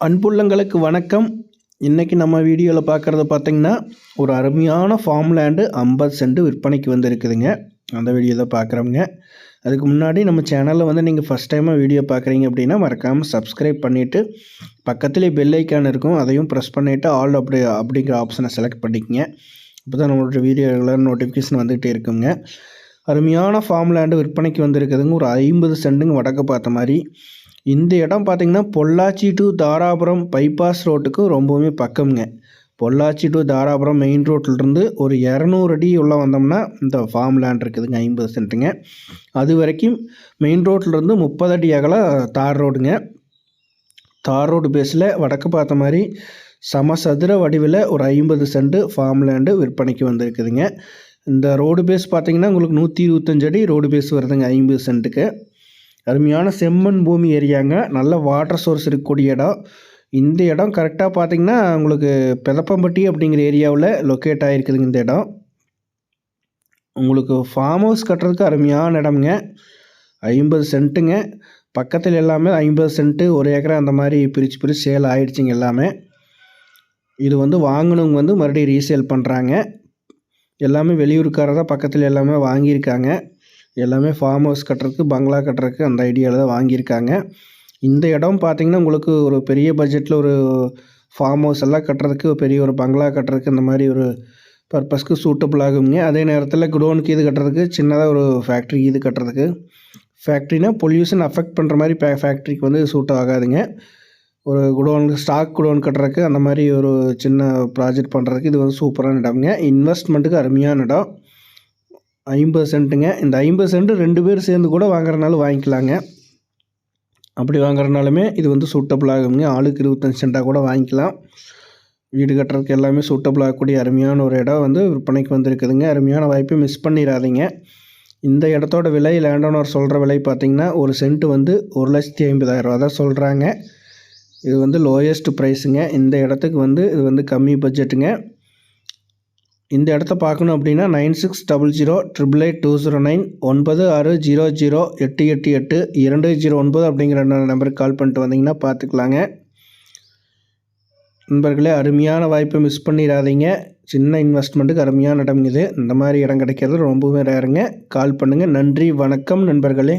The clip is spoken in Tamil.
அன்புள்ளங்களுக்கு வணக்கம். இன்றைக்கி நம்ம வீடியோவில் பார்க்குறத பார்த்திங்கன்னா ஒரு அருமையான ஃபார்ம் லேண்டு ஐம்பது சென்ட் விற்பனைக்கு வந்துருக்குதுங்க. அந்த வீடியோ தான் பார்க்குறோங்க அதுக்கு முன்னாடி நம்ம சேனலில் வந்து நீங்கள் ஃபஸ்ட் டைமாக வீடியோ பார்க்குறீங்க அப்படின்னா மறக்காமல் சப்ஸ்கிரைப் பண்ணிவிட்டு பக்கத்துலேயே பெல் ஐக்கான் இருக்கும். அதையும் ப்ரெஸ் பண்ணிவிட்டு ஆல் அப்படி அப்படிங்கிற ஆப்ஷனை செலக்ட் பண்ணிக்கங்க. இப்போ தான் நம்மளோட வீடியோ ரெகுலர் நோட்டிஃபிகேஷன் வந்துகிட்டே இருக்குங்க. அருமையான ஃபார்ம் லேண்டு விற்பனைக்கு வந்திருக்குதுங்க. ஒரு ஐம்பது சென்ட்டுங்க வடக்கு பார்த்த மாதிரி. இந்த இடம் பார்த்திங்கன்னா பொள்ளாச்சி டு தாராபுரம் பைபாஸ் ரோட்டுக்கு ரொம்பவுமே பக்கம்ங்க. பொள்ளாச்சி டு தாராபுரம் மெயின் ரோட்டிலிருந்து ஒரு இரநூறு அடி உள்ளே வந்தோம்னா இந்த ஃபார்ம் லேண்ட் இருக்குதுங்க ஐம்பது சென்ட்டுங்க. அது வரைக்கும் மெயின் ரோட்டிலிருந்து முப்பது அடி அகல தார் ரோடுங்க தார் ரோடு பேஸில் வடக்கு பார்த்த மாதிரி சமசதுர வடிவில் ஒரு ஐம்பது சென்ட் ஃபார்ம் லேண்டு விற்பனைக்கு வந்திருக்குதுங்க. இந்த ரோடு பேஸ் பார்த்திங்கன்னா உங்களுக்கு நூற்றி இருபத்தஞ்சு அடி ரோடு பேஸ் வருதுங்க ஐம்பது சென்ட்டுக்கு. அருமையான செம்மண் பூமி ஏரியாங்க. நல்ல வாட்டர் சோர்ஸ் இருக்கக்கூடிய இடம். இந்த இடம் கரெக்டாக பார்த்தீங்கன்னா உங்களுக்கு பெதப்பம்பட்டி அப்படிங்கிற ஏரியாவில் லொக்கேட் ஆகிருக்குதுங்க இந்த இடம். உங்களுக்கு ஃபார்ம் ஹவுஸ் கட்டுறதுக்கு அருமையான இடம்ங்க. ஐம்பது சென்ட்டுங்க பக்கத்தில் எல்லாமே ஐம்பது சென்ட்டு ஒரு ஏக்கரை அந்த மாதிரி பிரித்து பிரித்து சேல் ஆகிடுச்சிங்க எல்லாமே. இது வந்து வாங்கினவங்க வந்து மறுபடியும் ரீசேல் பண்ணுறாங்க எல்லாமே வெளியூருக்காரர் தான் பக்கத்தில் எல்லாமே வாங்கியிருக்காங்க. எல்லாமே ஃபார்ம் ஹவுஸ் கட்டுறதுக்கு பங்களா கட்டுறதுக்கு அந்த ஐடியாவில் தான் வாங்கியிருக்காங்க. இந்த இடம் பார்த்திங்கன்னா உங்களுக்கு ஒரு பெரிய பட்ஜெட்டில் ஒரு ஃபார்ம் ஹவுஸ் எல்லாம் கட்டுறதுக்கு பெரிய ஒரு பங்களா கட்டுறதுக்கு இந்த மாதிரி ஒரு பர்பஸ்க்கு சூட்டபிள் ஆகுங்க அதே நேரத்தில் குடோனுக்கு இது கட்டுறதுக்கு சின்னதாக ஒரு ஃபேக்ட்ரி இது கட்டுறதுக்கு. ஃபேக்ட்ரினா பொல்யூஷன் அஃபெக்ட் பண்ணுற மாதிரி பே ஃபேக்ட்ரிக்கு வந்து சூட் ஆகாதுங்க. ஒரு குடோன் ஸ்டாக் குடோன் கட்டுறதுக்கு அந்த மாதிரி ஒரு சின்ன ப்ராஜெக்ட் பண்ணுறதுக்கு இது வந்து சூப்பரான இடம்ங்க. இன்வெஸ்ட்மெண்ட்டுக்கு அருமையான இடம். ஐம்பது சென்ட்டுங்க. இந்த ஐம்பது சென்ட்டு ரெண்டு பேர் சேர்ந்து கூட வாங்குறனாலும் வாங்கிக்கலாங்க. அப்படி வாங்குறதுனாலுமே இது வந்து சூட்டபிள் ஆகுங்க. ஆளுக்கு இருபத்தஞ்சி சென்ட்டாக கூட வாங்கிக்கலாம். வீடு கட்டுறதுக்கு எல்லாமே சூட்டபிள் ஆகக்கூடிய அருமையான ஒரு இடம் வந்து விற்பனைக்கு வந்திருக்குதுங்க. அருமையான வாய்ப்பை மிஸ் பண்ணிடாதீங்க இந்த இடத்தோட விலை லேண்டோனர் சொல்கிற விலை பார்த்திங்கன்னா ஒரு சென்ட்டு வந்து ஒரு லட்சத்தி ஐம்பதாயிரரூவா தான் சொல்கிறாங்க இது வந்து லோயஸ்ட் ப்ரைஸுங்க இந்த இடத்துக்கு வந்து இது வந்து கம்மி பட்ஜெட்டுங்க இந்த இடத்த பார்க்கணும் அப்படின்னா nine six double zero triple eight two zero nine ஒன்பது ஆறு ஜீரோ ஜீரோ எட்டு எட்டு எட்டு இரண்டு ஜீரோ ஒன்பது அப்படிங்கிற நம்பருக்கு கால் பண்ணிட்டு வந்தீங்கன்னா பார்த்துக்கலாங்க. நண்பர்களே அருமையான வாய்ப்பை மிஸ் பண்ணிடாதீங்க. சின்ன இன்வெஸ்ட்மெண்ட்டுக்கு அருமையான இடம் இது. இந்த மாதிரி இடம் கிடைக்கிறது ரொம்பவே ரேருங்க கால் பண்ணுங்கள் நன்றி வணக்கம் நண்பர்களே.